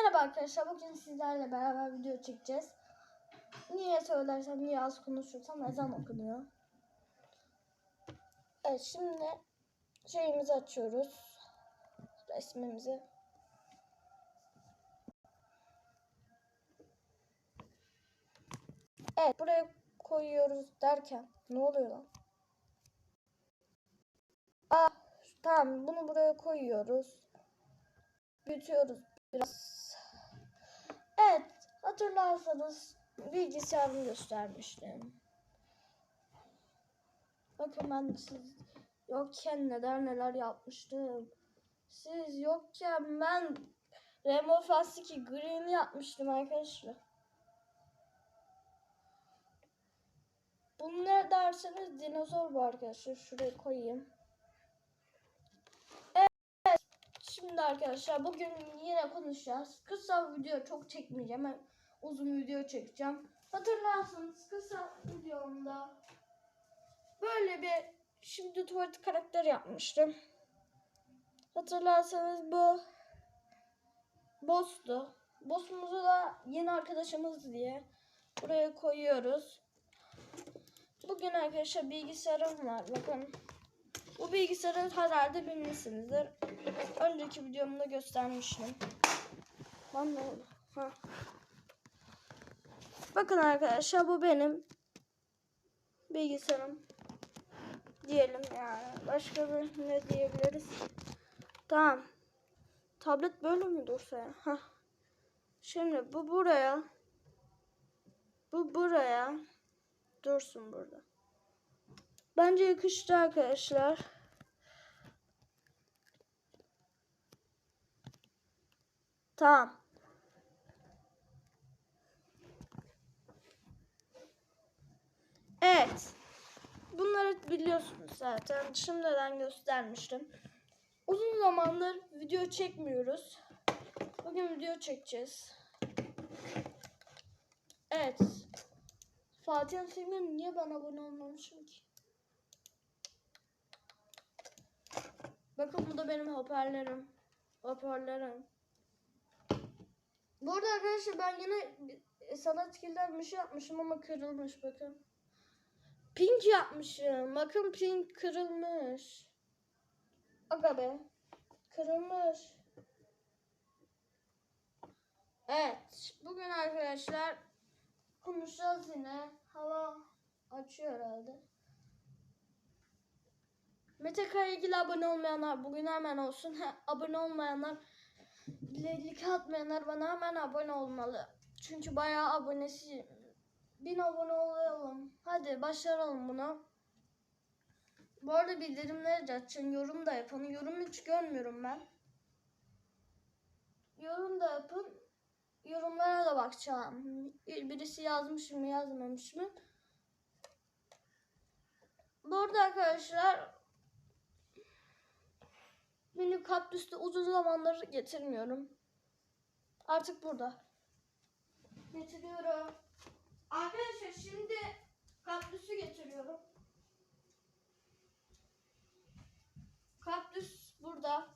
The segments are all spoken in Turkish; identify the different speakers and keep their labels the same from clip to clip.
Speaker 1: Merhaba arkadaşlar. Bugün sizlerle beraber video çekeceğiz. Niye söylersem, niye az konuşursam ezan okunuyor. Evet şimdi şeyimizi açıyoruz. Resmimizi. Evet buraya koyuyoruz derken ne oluyor lan? Aa, tamam bunu buraya koyuyoruz. Büyütüyoruz biraz. Evet hatırlarsanız bilgisayarımı göstermiştim. Bakın ben siz yokken neler neler yapmıştım. Siz yokken ben Rainbow Fast 2 Green'i yapmıştım arkadaşlar. Bunu ne derseniz dinozor bu arkadaşlar. Şuraya koyayım. Şimdi arkadaşlar bugün yine konuşacağız. Kısa video çok çekmeyeceğim. Ben uzun video çekeceğim. Hatırlarsanız kısa videomda böyle bir şimdi tuvalet karakter yapmıştım. Hatırlarsanız bu boss'tu. Boss'umuzu da yeni arkadaşımız diye buraya koyuyoruz. Bugün arkadaşlar bilgisayarım var. Bakın bu bilgisayarı herhalde bilmişsinizdir. Önceki videomda göstermiştim. Lan ne oldu? Ha. Bakın arkadaşlar bu benim bilgisayarım. Diyelim yani. Başka bir ne diyebiliriz? Tamam. Tablet böyle mi dursa ya? Ha. Şimdi bu buraya. Bu buraya. Dursun burada. Bence yakıştı arkadaşlar. Tamam. Evet. Bunları biliyorsunuz zaten. Şimdiden göstermiştim. Uzun zamandır video çekmiyoruz. Bugün video çekeceğiz. Evet. Fatih'in filmi niye bana abone olmamışım ki? Bakın bu da benim hoparlörüm. Hoparlörüm. Bu arada arkadaşlar ben yine sanat bir şey yapmışım ama kırılmış bakın. Pink yapmışım. Bakın pink kırılmış. Aga be. Kırılmış. Evet. Bugün arkadaşlar konuşacağız yine. Hava açıyor herhalde. Mete Kaya ilgili abone olmayanlar bugün hemen olsun. Abone olmayanlar Bileklik atmayanlar bana hemen abone olmalı. Çünkü bayağı abonesi. Bin abone olalım. Hadi başaralım bunu. Bu arada bildirimleri açın. Yorum da yapın. Yorum hiç görmüyorum ben. Yorum da yapın. Yorumlara da bakacağım. Birisi yazmış mı yazmamış mı? Bu arada arkadaşlar Mini kaktüsü uzun zamandır getirmiyorum. Artık burada. Getiriyorum. Arkadaşlar şimdi kaktüsü getiriyorum. Kaktüs burada.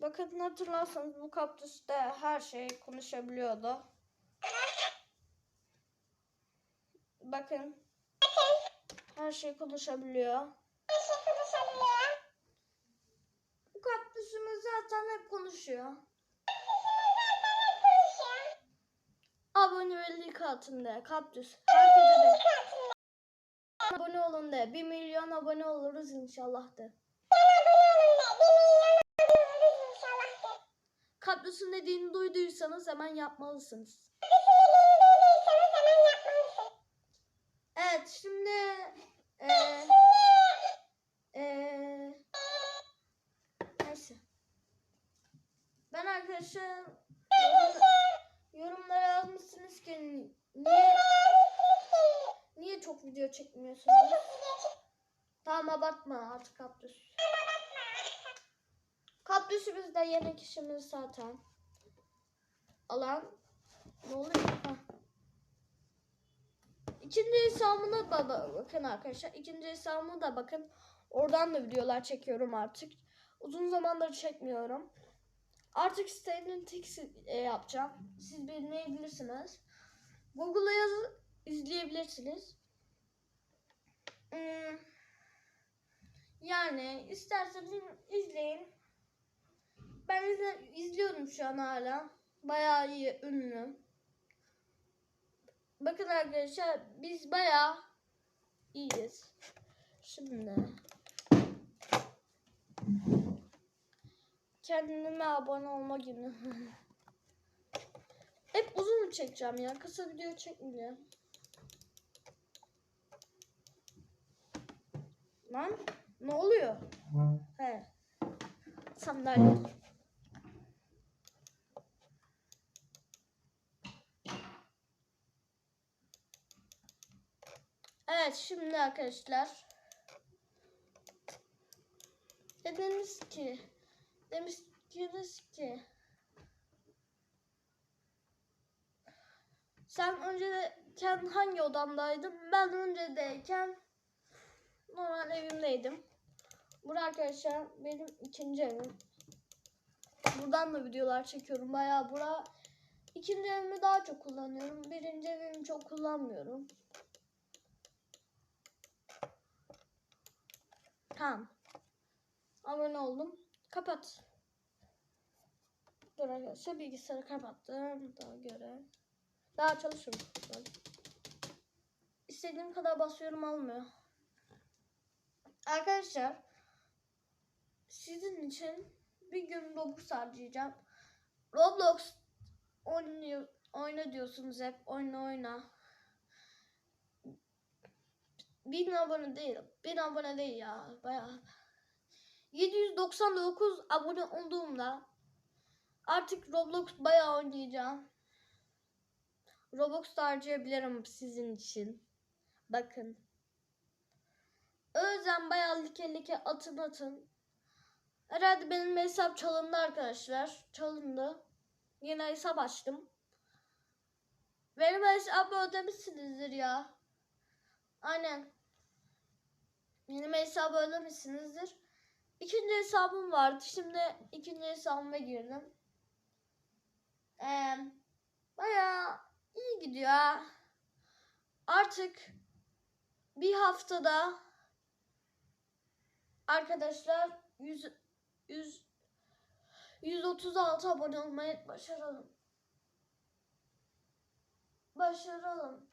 Speaker 1: Bakın hatırlarsanız bu kaktüste her şey konuşabiliyordu. Bakın. Her şey konuşabiliyor. Bu kaktüsümüz zaten hep konuşuyor. Abonelik altında kaktüs. Herkese de abone olun de. 1 milyon abone oluruz inşallah de. Kaktüsün dediğini duyduysanız hemen yapmalısınız. Evet şimdi eee eee neyse. Ben arkadaşlar yorum, yorumlara yazmışsınız ki niye niye çok video çekmiyorsunuz? Tamam abartma artık kaktüs. Kaktüsümüz de yeni kişimiz zaten. Alan ne oluyor? Hah. İkinci hesabına da bakın arkadaşlar. İkinci hesabıma da bakın. Oradan da videolar çekiyorum artık. Uzun zamandır çekmiyorum. Artık Stanley Tix e, yapacağım. Siz bilmeyebilirsiniz. Google'a yazıp izleyebilirsiniz. Hmm, yani isterseniz izleyin. Ben izle, izliyorum şu an hala. Bayağı iyi, ünlü. Bakın arkadaşlar biz bayağı iyiyiz. Şimdi kendime abone olma günü. Hep uzun çekeceğim ya. Kısa video çekmeyeceğim. Lan ne oluyor? He. Sandalye. Evet şimdi arkadaşlar dediniz ki demiştiniz ki sen önceden hangi odamdaydın? Ben öncedeyken normal evimdeydim. Burası arkadaşlar benim ikinci evim. Buradan da videolar çekiyorum. Bayağı bura ikinci evimi daha çok kullanıyorum. Birinci evimi çok kullanmıyorum. Tamam. Abone oldum. Kapat. Dur arkadaşlar bilgisayarı kapattım. Daha göre. Daha çalışıyorum. İstediğim kadar basıyorum almıyor. Arkadaşlar sizin için bir gün Robux harcayacağım. Roblox oynuyor, oyna diyorsunuz hep. Oyna oyna. Bin abone değil. Bin abone değil ya. Bayağı. 799 abone olduğumda artık Roblox bayağı oynayacağım. Robux da harcayabilirim sizin için. Bakın. O yüzden bayağı like like atın atın. Herhalde benim hesap çalındı arkadaşlar. Çalındı. Yine hesap açtım. Benim hesabı ödemişsinizdir ya. Aynen. Benim hesabı ödemişsinizdir. İkinci hesabım vardı. Şimdi ikinci hesabıma girdim. Ee, bayağı iyi gidiyor. Artık bir haftada arkadaşlar 100 100 136 abone olmayı başaralım. Başaralım.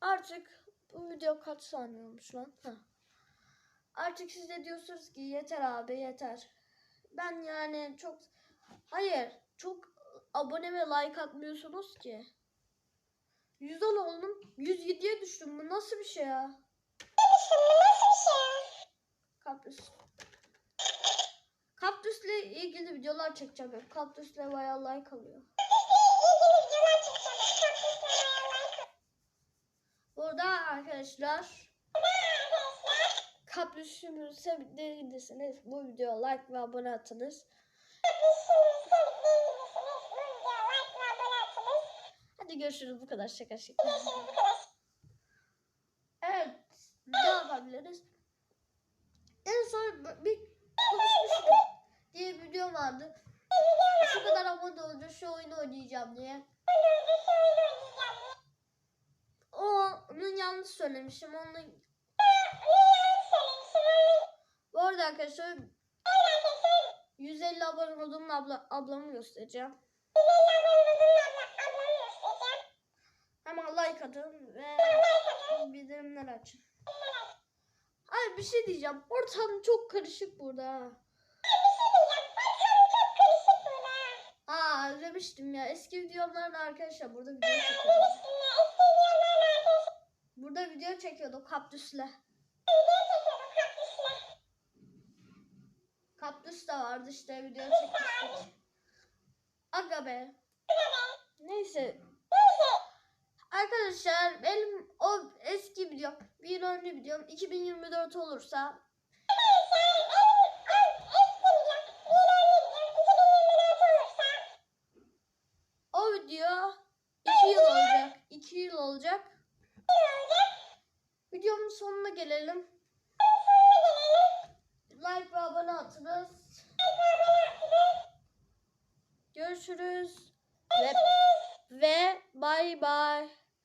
Speaker 1: Artık bu video kaç saniye olmuş lan? Heh. Artık siz de diyorsunuz ki yeter abi yeter. Ben yani çok hayır çok abone ve like atmıyorsunuz ki. 110 oldum. 107'ye düştüm. Bu nasıl bir şey ya? Kaktüs. Kaktüsle ilgili videolar çekeceğim hep. Kaktüsle bayağı like alıyor. Burada arkadaşlar kaktüsümü sevdiyseniz bu videoya like ve abone atınız. Hadi görüşürüz bu kadar şaka şaka. Evet ne yapabiliriz? En son bir konuşmuştuk diye bir video vardı. Şu kadar abone olunca şu oyunu oynayacağım diye. Onun yanlış söylemişim. Onu bu arada arkadaşlar 150 abone olduğum abla, ablamı göstereceğim. Hemen like atın ve bildirimler açın. Ay bir şey diyeceğim. Ortam çok karışık burada. ha. Aa özlemiştim ya. Eski videolarla arkadaşlar burada video çekiyordum. Burada video çekiyorduk kaktüsle. Kaktüs de vardı işte video çekmiştik. Aga be. Neyse. Arkadaşlar benim o eski video, bir önceki videom 2024 olursa o video 2 yıl olacak. 2 yıl olacak. Videomun sonuna gelelim. Like ve abone dağıtırız. Görüşürüz. Ve, ve bay bay.